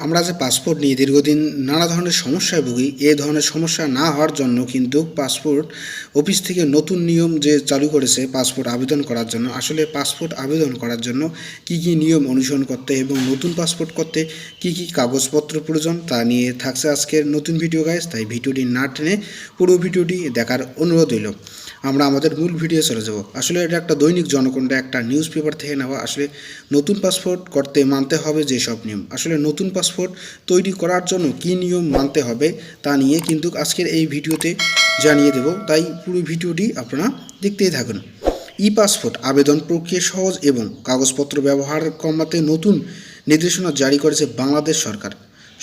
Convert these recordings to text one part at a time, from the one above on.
আমরা যে পাসপোর্ট নিয়ে দীর্ঘদিন নানা ধরনের সমস্যায় ভুগি, এ ধরনের সমস্যা না হওয়ার জন্য কিন্তু পাসপোর্ট অফিস থেকে নতুন নিয়ম যে চালু করেছে পাসপোর্ট আবেদন করার জন্য, আসলে পাসপোর্ট আবেদন করার জন্য কি কি নিয়ম অনুসরণ করতে এবং নতুন পাসপোর্ট করতে কি কি কাগজপত্র প্রয়োজন তা নিয়ে থাকছে আজকের নতুন ভিডিও গাইজ তাই ভিডিওটি না টেনে পুরো ভিডিওটি দেখার অনুরোধ হইল আমরা আমাদের মূল ভিডিও চলে যাব। আসলে এটা একটা দৈনিক জনকণ্ঠে একটা নিউজ পেপার থেকে নেওয়া। আসলে নতুন পাসপোর্ট করতে মানতে হবে যেসব নিয়ম। আসলে নতুন পাসপোর্ট তৈরি করার জন্য কী নিয়ম মানতে হবে তা নিয়ে কিন্তু আজকের এই ভিডিওতে জানিয়ে দেব। তাই পুরো ভিডিওটি আপনারা দেখতেই থাকুন। ই পাসপোর্ট আবেদন প্রক্রিয়া সহজ এবং কাগজপত্র ব্যবহার কমাতে নতুন নির্দেশনা জারি করেছে বাংলাদেশ সরকার।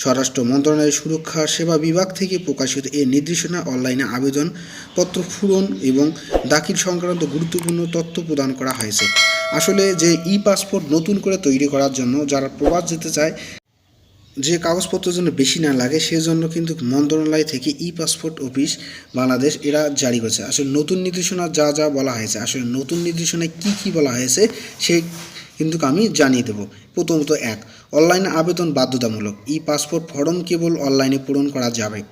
স্বরাষ্ট্র মন্ত্রণালয়ের সুরক্ষা সেবা বিভাগ থেকে প্রকাশিত এই নির্দেশনা অনলাইনে আবেদনপত্র পূরণ এবং দাখিল সংক্রান্ত গুরুত্বপূর্ণ তথ্য প্রদান করা হয়েছে। আসলে যে ই পাসপোর্ট নতুন করে তৈরি করার জন্য যারা প্রবাস যেতে চায়, যে কাগজপত্র যেন বেশি না লাগে, সেজন্য কিন্তু মন্ত্রণালয় থেকে ই পাসপোর্ট অফিস বাংলাদেশ এরা জারি করেছে। আসলে নতুন নির্দেশনা যা যা বলা হয়েছে, আসলে নতুন নির্দেশনায় কি কি বলা হয়েছে, সে কিন্তু আমি জানিয়ে দেব। প্রথমত এক, অনলাইনে আবেদন বাধ্যতামূলক। ই পাসপোর্ট ফর্ম কেবল অনলাইনে পূরণ করা যাবে।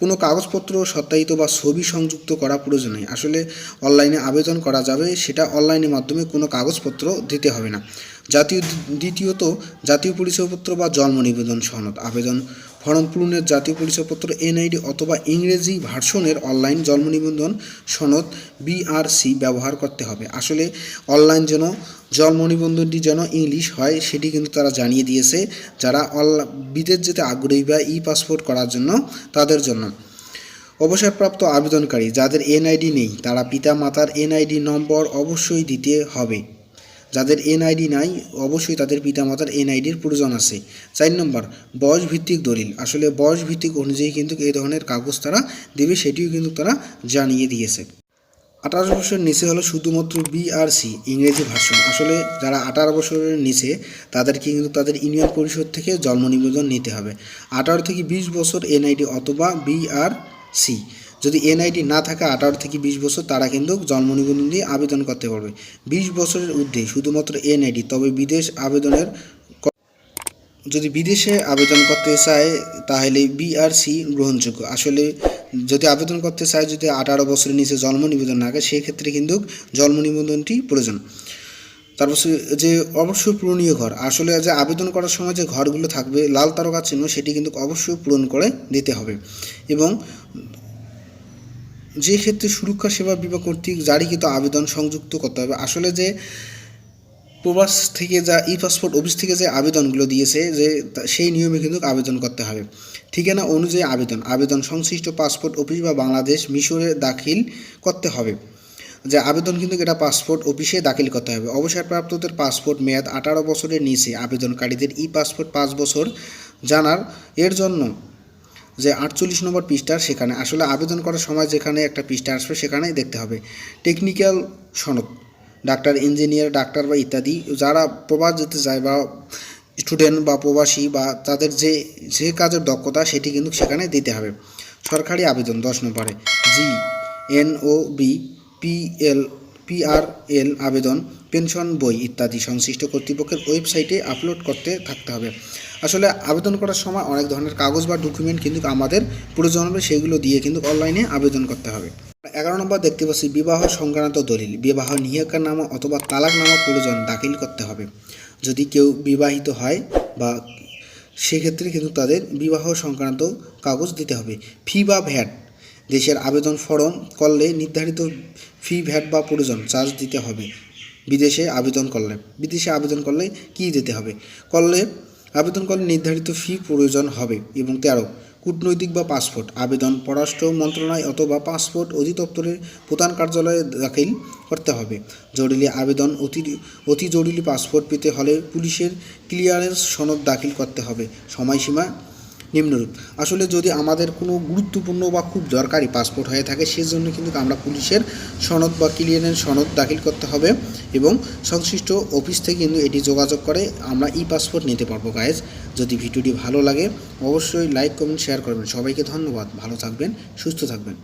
কোনো কাগজপত্র, সত্যায়িত বা ছবি সংযুক্ত করা প্রয়োজন নেই। আসলে অনলাইনে আবেদন করা যাবে, সেটা অনলাইনের মাধ্যমে কোনো কাগজপত্র দিতে হবে না। জাতীয় দ্বিতীয়ত জাতীয় পরিচয়পত্র বা জন্ম নিবেদন সনদ, আবেদন ফর্ম পূরণের জাতীয় পরিচয়পত্র, এনআইডি অথবা ইংরেজি ভার্সনের অনলাইন জন্ম নিবন্ধন সনদ বিআরসি ব্যবহার করতে হবে। আসলে অনলাইন যেন জন্ম নিবন্ধনটি যেন ইংলিশ হয়, সেটি কিন্তু তারা জানিয়ে দিয়েছে। যারা অনলা বিদেশ যেতে আগ্রহী বা ই পাসপোর্ট করার জন্য তাদের জন্য। অবসরপ্রাপ্ত আবেদনকারী যাদের এনআইডি নেই, তারা পিতা মাতার এনআইডি নম্বর অবশ্যই দিতে হবে। যাদের এনআইডি নাই, অবশ্যই তাদের পিতামাতার এনআইডির প্রয়োজন আছে। চার নম্বর বয়স ভিত্তিক দলিল। আসলে বয়স ভিত্তিক অনুযায়ী কিন্তু এই ধরনের কাগজ তারা দেবে, সেটিও কিন্তু তারা জানিয়ে দিয়েছে। আঠারো বছরের নিচে হলো শুধুমাত্র বিআরসি ইংরেজি ভাষণ। আসলে যারা আঠারো বছরের নিচে, তাদেরকে কিন্তু তাদের ইউনিয়ন পরিষদ থেকে জন্ম নিবেদন নিতে হবে। আঠারো থেকে বিশ বছর এনআইডি অথবা বিআরসি যদি এনআইডি না থাকে আঠারো থেকে বিশ বছর, তারা কিন্তু জন্ম নিবন্ধন দিয়ে আবেদন করতে পারবে। বিশ বছরের ঊর্ধ্বে শুধুমাত্র এনআইডি তবে বিদেশ আবেদনের যদি বিদেশে আবেদন করতে চায়, তাহলে বিআরসি গ্রহণযোগ্য। আসলে যদি আবেদন করতে চায়, যদি আঠারো বছরের নিচে জন্ম নিবেদন না থাকে, সেক্ষেত্রে কিন্তু জন্ম নিবন্ধনটি প্রয়োজন। তারপর যে অবশ্যই পূরণীয় ঘর। আসলে যে আবেদন করার সময় যে ঘরগুলো থাকবে, লাল তারকা চিহ্ন, সেটি কিন্তু অবশ্যই পূরণ করে দিতে হবে। এবং যে ক্ষেত্রে সুরক্ষা সেবা বিভাগ কর্তৃক জারিকৃত আবেদন সংযুক্ত করতে হবে, আসলে যে প্রবাস থেকে যা ই পাসপোর্ট অফিস থেকে যে আবেদনগুলো দিয়েছে, যে সেই নিয়মে কিন্তু আবেদন করতে হবে। ঠিকানা অনুযায়ী আবেদন আবেদন সংশ্লিষ্ট পাসপোর্ট অফিস বা বাংলাদেশ মিশরে দাখিল করতে হবে। যে আবেদন কিন্তু এটা পাসপোর্ট অফিসে দাখিল করতে হবে। অবসরপ্রাপ্তদের পাসপোর্ট মেয়াদ আঠারো বছরের নিচে, আবেদনকারীদের ই পাসপোর্ট পাঁচ বছর জানার। এর জন্য যে আটচল্লিশ নম্বর পৃষ্ঠার সেখানে, আসলে আবেদন করার সময় যেখানে একটা পৃষ্ঠা আসবে সেখানেই দেখতে হবে। টেকনিক্যাল সনদ, ডাক্তার, ইঞ্জিনিয়ার, ডাক্তার বা ইত্যাদি, যারা প্রবাস যেতে যায় বা স্টুডেন্ট বা প্রবাসী বা তাদের যে যে কাজের দক্ষতা সেটি কিন্তু সেখানে দিতে হবে। সরকারি আবেদন দশ নম্বরে, জি, এন ও বি পিএল পিআরএল আবেদন, পেনশন, বই ইত্যাদি সংশ্লিষ্ট কর্তৃপক্ষের ওয়েবসাইটে আপলোড করতে থাকতে হবে। আসলে আবেদন করার সময় অনেক ধরনের কাগজ বা ডকুমেন্ট কিন্তু আমাদের প্রয়োজন হবে, সেগুলো দিয়ে কিন্তু অনলাইনে আবেদন করতে হবে। এগারো নম্বর দেখতে পাচ্ছি, বিবাহ সংক্রান্ত দলিল। বিবাহ নিহকারনামা অথবা তালাক নামা প্রয়োজন দাখিল করতে হবে। যদি কেউ বিবাহিত হয় বা সেক্ষেত্রে কিন্তু তাদের বিবাহ সংক্রান্ত কাগজ দিতে হবে। ফি বা ভ্যাট দেশের আবেদন ফরম করলে নির্ধারিত ফি ভ্যাট বা প্রয়োজন চার্জ দিতে হবে। বিদেশে আবেদন করলে, বিদেশে আবেদন করলে কি দিতে হবে? করলে আবেদন করলে নির্ধারিত ফি প্রয়োজন হবে এবং তেরো, কূটনৈতিক বা পাসপোর্ট আবেদন পররাষ্ট্র মন্ত্রণালয় অথবা পাসপোর্ট অধিদপ্তরের প্রধান কার্যালয়ে দাখিল করতে হবে। জরুরি আবেদন অতি অতি জরুরি পাসপোর্ট পেতে হলে পুলিশের ক্লিয়ারেন্স সনদ দাখিল করতে হবে। সময়সীমা নিম্নরূপ। আসলে যদি আমাদের কোনো গুরুত্বপূর্ণ বা খুব দরকারি পাসপোর্ট হয়ে থাকে, সেজন্য কিন্তু আমরা পুলিশের সনদ বা ক্লিয়ারেন্স সনদ দাখিল করতে হবে এবং সংশ্লিষ্ট অফিস থেকে কিন্তু এটি যোগাযোগ করে আমরা ই পাসপোর্ট নিতে পারব গায়েজ যদি ভিডিওটি ভালো লাগে, অবশ্যই লাইক কমেন্ট শেয়ার করবেন। সবাইকে ধন্যবাদ। ভালো থাকবেন, সুস্থ থাকবেন।